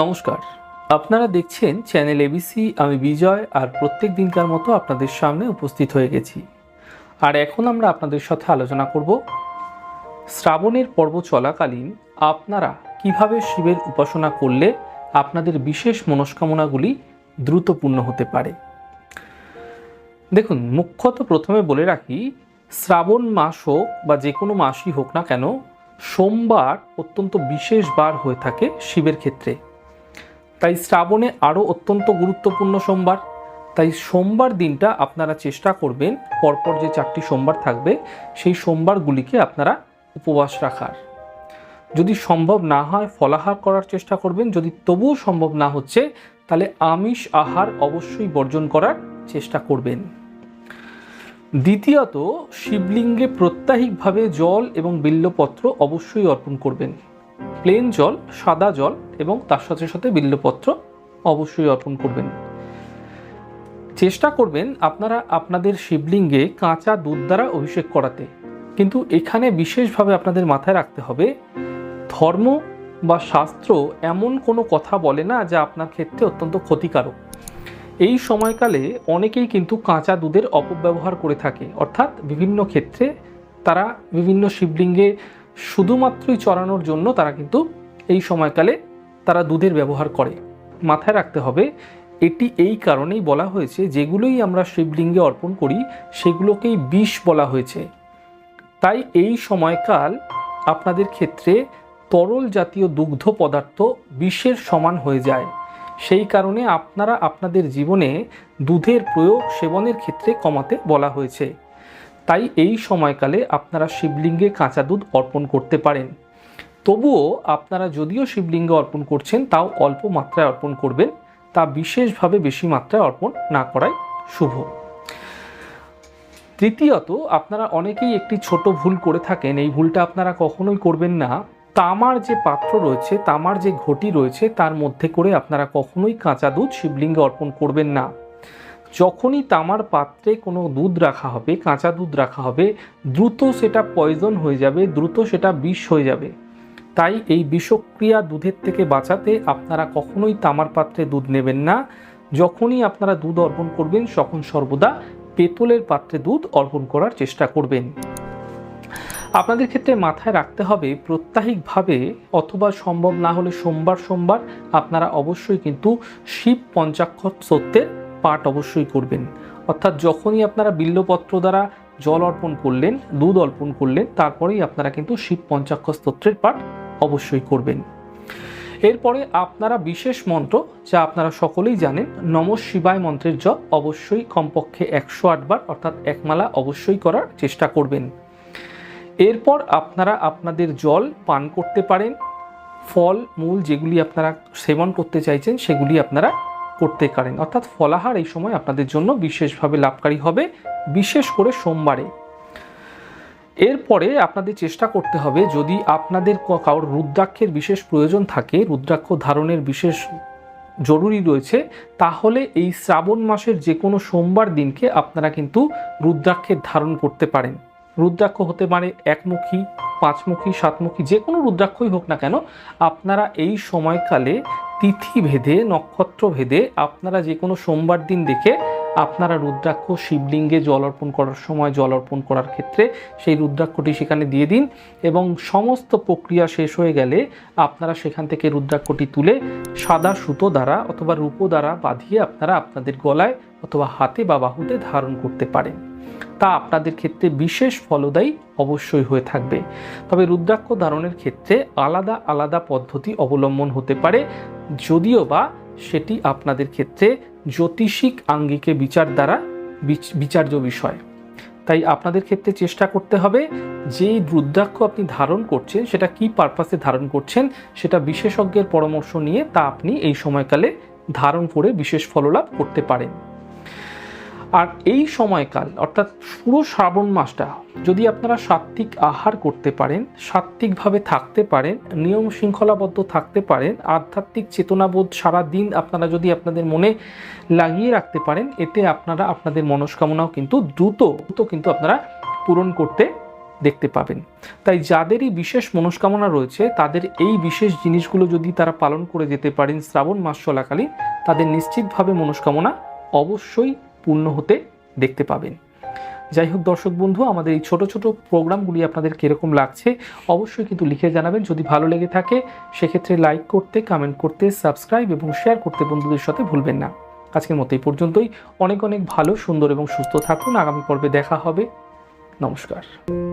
নমস্কার। আপনারা দেখছেন চ্যানেল এবিসি আমি বিজয়, আর প্রত্যেক দিনকার মতো আপনাদের সামনে উপস্থিত হয়ে গেছি। আর এখন আমরা আপনাদের সাথে আলোচনা করব, শ্রাবণের পর্ব চলাকালীন আপনারা কীভাবে শিবের উপাসনা করলে আপনাদের বিশেষ মনস্কামনাগুলি দ্রুত পূর্ণ হতে পারে। দেখুন, মুখ্যত প্রথমে বলে রাখি, শ্রাবণ মাস হোক বা যে কোনো মাসই হোক না কেন, সোমবার অত্যন্ত বিশেষ বার হয়ে থাকে শিবের ক্ষেত্রে। তাই শ্রাবণে আরও অত্যন্ত গুরুত্বপূর্ণ সোমবার। তাই সোমবার দিনটা আপনারা চেষ্টা করবেন পরপর যে চারটি সোমবার থাকবে, সেই সোমবারগুলিকে আপনারা উপবাস রাখার। যদি সম্ভব না হয় ফলাহার করার চেষ্টা করবেন, যদি তবুও সম্ভব না হচ্ছে, তাহলে আমিষ আহার অবশ্যই বর্জন করার চেষ্টা করবেন। দ্বিতীয়ত, শিবলিঙ্গে প্রত্যাহিকভাবে জল এবং বিল্লপত্র অবশ্যই অর্পণ করবেন। প্লেন জল, সাদা জল এবং তার সাথে সাথে বিল্লপত্র অবশ্যই অর্পণ করবেন। চেষ্টা করবেন আপনারা আপনাদের শিবলিঙ্গে কাঁচা দুধ দ্বারা অভিষেক করাতে। কিন্তু এখানে বিশেষভাবে আপনাদের মাথায় রাখতে হবে, ধর্ম বা শাস্ত্র এমন কোনো কথা বলে না যা আপনার ক্ষেত্রে অত্যন্ত ক্ষতিকারক। এই সময়কালে অনেকেই কিন্তু কাঁচা দুধের অপব্যবহার করে থাকে। অর্থাৎ বিভিন্ন ক্ষেত্রে তারা বিভিন্ন শিবলিঙ্গে শুধুমাত্রই চড়ানোর জন্য তারা কিন্তু এই সময়কালে তারা দুধের ব্যবহার করে। মাথায় রাখতে হবে, এটি এই কারণেই বলা হয়েছে, যেগুলোই আমরা শিবলিঙ্গে অর্পণ করি, সেগুলোকেই বিষ বলা হয়েছে। তাই এই সময়কাল আপনাদের ক্ষেত্রে তরল জাতীয় দুগ্ধ পদার্থ বিষের সমান হয়ে যায়। সেই কারণে আপনারা আপনাদের জীবনে দুধের প্রয়োগ সেবনের ক্ষেত্রে কমাতে বলা হয়েছে। তাই এই সময়কালে আপনারা শিবলিঙ্গে কাঁচা দুধ অর্পণ করতে পারেন। তবুও আপনারা যদিও শিবলিঙ্গে অর্পণ করছেন, তাও অল্প মাত্রায় অর্পণ করবেন, তা বিশেষভাবে বেশি মাত্রায় অর্পণ না করাই শুভ। তৃতীয়ত, আপনারা অনেকেই একটি ছোট ভুল করে থাকেন, এই ভুলটা আপনারা কখনোই করবেন না। তামার যে পাত্র রয়েছে, তামার যে ঘটি রয়েছে, তার মধ্যে করে আপনারা কখনোই কাঁচা দুধ শিবলিঙ্গে অর্পণ করবেন না। যখনই তামার পাত্রে কোনো দুধ রাখা হবে, কাঁচা দুধ রাখা হবে, দ্রুত সেটা পয়জন হয়ে যাবে, দ্রুত সেটা বিষ হয়ে যাবে। তাই এই বিষক্রিয়া দুধের থেকে বাঁচাতে আপনারা কখনোই তামার পাত্রে দুধ নেবেন না। যখনই আপনারা দুধ অর্পণ করবেন, তখন সর্বদা পেতলের পাত্রে দুধ অর্পণ করার চেষ্টা করবেন। আপনাদের ক্ষেত্রে মাথায় রাখতে হবে, প্রত্যাহিকভাবে অথবা সম্ভব না হলে সোমবার সোমবার আপনারা অবশ্যই কিন্তু শিব পঞ্চাক্ষর সত্যের পাঠ অবশ্যই করবেন। অর্থাৎ যখনই আপনারা বিল্লপত্র দ্বারা জল অর্পণ করলেন, দুধ অর্পণ করলেন, তারপরেই আপনারা কিন্তু শিব পঞ্চাক্ষর স্তোত্রের পাঠ অবশ্যই করবেন। এরপরে আপনারা বিশেষ মন্ত্র, যা আপনারা সকলেই জানেন, নম শিবায় মন্ত্রের জপ অবশ্যই কমপক্ষে একশো আটবার অর্থাৎ একমালা অবশ্যই করার চেষ্টা করবেন। এরপর আপনারা আপনাদের জল পান করতে পারেন। ফল, মূল যেগুলি আপনারা সেবন করতে চাইছেন, সেগুলি আপনারা করতে পারেন অর্থাৎ ফলাহার এই সময় আপনাদের জন্য বিশেষভাবে লাভকারী হবে, বিশেষ করে সোমবারে। এরপরে আপনাদের চেষ্টা করতে হবে, যদি আপনাদের কারোর রুদ্রাক্ষের বিশেষ প্রয়োজন থাকে, রুদ্রাক্ষ ধারণের বিশেষ জরুরি রয়েছে, তাহলে এই শ্রাবণ মাসের যে কোনো সোমবার দিনকে আপনারা কিন্তু রুদ্রাক্ষের ধারণ করতে পারেন। রুদ্রাক্ষ হতে পারে একমুখী, পাঁচমুখী, সাতমুখী যে কোনো রুদ্রাক্ষই হোক না কেন, আপনারা এই সময়কালে তিথি ভেদে নক্ষত্র ভেদে আপনারা যে কোনো সোমবার দিন দেখে আপনারা রুদ্রাক্ষ শিবলিঙ্গে জল অর্পণ করার সময় জল অর্পণ করার ক্ষেত্রে সেই রুদ্রাক্ষটি সেখানে দিয়ে দিন এবং সমস্ত প্রক্রিয়া শেষ হয়ে গেলে আপনারা সেখান থেকে রুদ্রাক্ষটি তুলে সাদা সুতো দ্বারা অথবা রূপো দ্বারা বাঁধিয়ে আপনারা আপনাদের গলায় অথবা হাতে বা বাহুতে ধারণ করতে পারেন। তা আপনাদের ক্ষেত্রে বিশেষ ফলদায়ী অবশ্যই হয়ে থাকবে। তবে রুদ্রাক্ষ ধারণের ক্ষেত্রে আলাদা আলাদা পদ্ধতি অবলম্বন হতে পারে, যদিও বা সেটি আপনাদের ক্ষেত্রে জ্যোতিষিক আঙ্গিকে বিচার দ্বারা বিচ- বিচার্য বিষয়। তাই আপনাদের ক্ষেত্রে চেষ্টা করতে হবে যে রুদ্রাক্ষ আপনি ধারণ করছেন, সেটা কি পারপাসে ধারণ করছেন, সেটা বিশেষজ্ঞের পরামর্শ নিয়ে তা আপনি এই সময়কালে ধারণ করে বিশেষ ফললাভ করতে পারেন। আর এই সময়কাল, অর্থাৎ পুরো শ্রাবণ মাসটা, যদি আপনারা সাত্ত্বিক আহার করতে পারেন, সাত্ত্বিকভাবে থাকতে পারেন, নিয়ম শৃঙ্খলাবদ্ধ থাকতে পারেন, আধ্যাত্মিক চেতনাবোধ সারা দিন আপনারা যদি আপনাদের মনে লাগিয়ে রাখতে পারেন, এতে আপনারা আপনাদের মনস্কামনাও কিন্তু দ্রুত দ্রুত কিন্তু আপনারা পূরণ করতে দেখতে পাবেন। তাই যাদেরই বিশেষ মনস্কামনা রয়েছে, তাদের এই বিশেষ জিনিসগুলো যদি তারা পালন করে যেতে পারেন শ্রাবণ মাস চলাকালীন, তাদের নিশ্চিতভাবে মনস্কামনা অবশ্যই পূর্ণ হতে দেখতে পাবেন। যাই হোক দর্শক বন্ধু, আমাদের এই ছোটো ছোটো প্রোগ্রামগুলি আপনাদের কীরকম লাগছে অবশ্যই কিন্তু লিখে জানাবেন। যদি ভালো লেগে থাকে, সেক্ষেত্রে লাইক করতে কমেন্ট করতে সাবস্ক্রাইব এবং শেয়ার করতে বন্ধুদের সাথে ভুলবেন না। আজকের মতো এই পর্যন্তই। অনেক অনেক ভালো, সুন্দর এবং সুস্থ থাকুন। আগামী পর্বে দেখা হবে। নমস্কার।